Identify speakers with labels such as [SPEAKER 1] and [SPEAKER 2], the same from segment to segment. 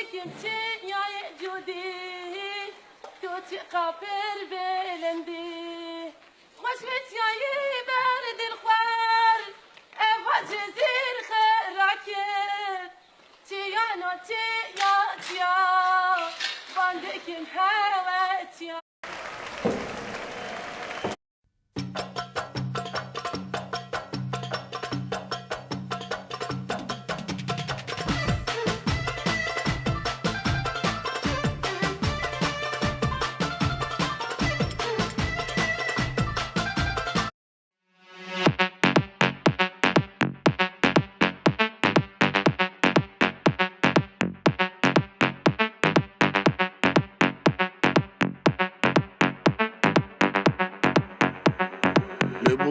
[SPEAKER 1] لكن يا جودي توت قابر بلندي مش يا برد الخوار افا جزير خراكر تيانا تيا تيا باندكم هوا
[SPEAKER 2] تيا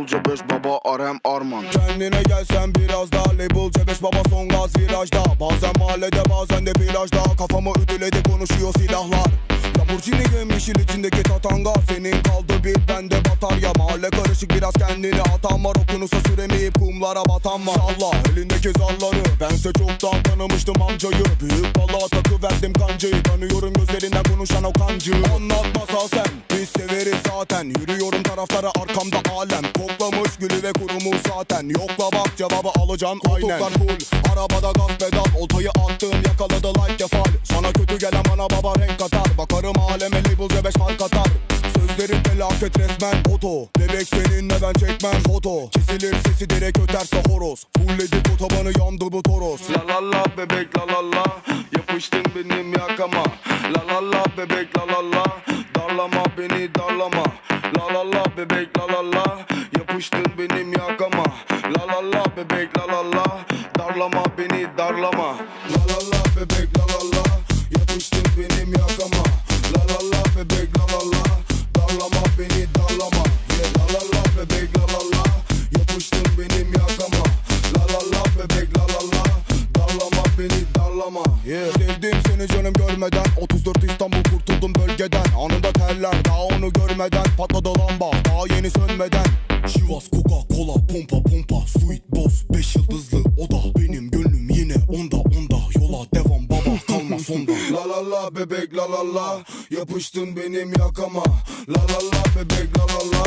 [SPEAKER 2] C5 baba Arem Arman.
[SPEAKER 3] Kendine gelsen biraz daha label. C5 baba son gaz virajda. Bazen mahallede bazen de plajda. Kafamı ütüledi konuşuyor silahlar. Lamborghini yeşil içindeki tatanga. Senin kaldı bir bende batarya. Mahalle karışık biraz kendini atan var Okyanusa süremeyip kumlara batan var. Salla elindeki zarları. Bense çoktan tanımıştım amcayı. Büyük balığa takıverdim kancayı. Tanıyorum gözlerinden konuşan o kancı. Anlatmasa sen biz severiz zaten. Yürüyorum taraflara arkamda alem Gülü ve kurumuş zaten. Yokla bak cevabı alacağım aynen. Koltuklar full. Arabada gaz pedal. Oltayı attım yakaladı like kefal Sana kötü gelen bana baba renk katar Bakarım aleme label C5 fark atar. Sözlerim felaket resmen. Foto Bebek seninle ben çekmem? Foto Kesilir sesi direkt öterse horoz. Fullledik otobanı yandı bu toros.
[SPEAKER 2] La la la bebek la la la. Yapıştın benim yakama. La la la bebek la la la. Darlama beni darlama La la la bebek la la la Yapıştın benim yakama La la la bebek la la la Darlama beni darlama
[SPEAKER 3] La la la bebek la la la Yapıştın benim yakama La la la bebek la la la Darlama beni darlama yeah. La la la bebek la la la Yapıştın benim yakama La la la bebek la la la Darlama beni darlama yeah. Seni canım görmeden 34 İstanbul kurtuldum bölgeden. Anında terler daha onu görmeden Patladı lamba daha yeni sönmeden. Şivas Coca Cola pompa pompa Sweet Boss 5 yıldızlı o da Benim gönlüm yine onda onda. Yola devam baba kalma sonda. La la la bebek la la la. Yapıştın benim yakama. La la la bebek la la la.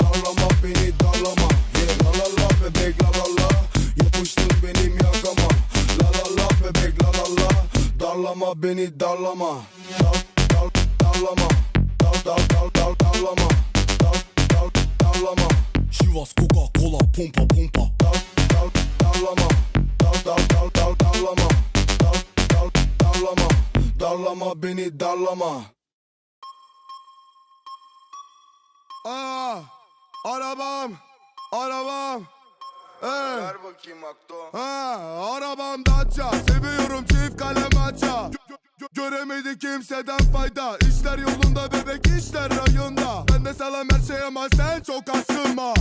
[SPEAKER 3] Darlama beni darlama. Yeah. La la la bebek la la la beni darlama. Dar, dar, darlama. Dar, dar, dar, dar, darlama. Dar, dar, darlama. Şivas Coca Cola pompa pompa Dar, dar, darlama. Dar, dar, dar, dar, darlama. Dar, dar, darlama. Darlama beni darlama. Aa, arabam, arabam. Hey.
[SPEAKER 2] Ver bakayım akto
[SPEAKER 3] Ha, arabam Dacia. Seviyorum çift kalem gö- Göremedi kimseden fayda. İşler yolunda bebek işler rayında Ben de salam her şey ama sen çok asılma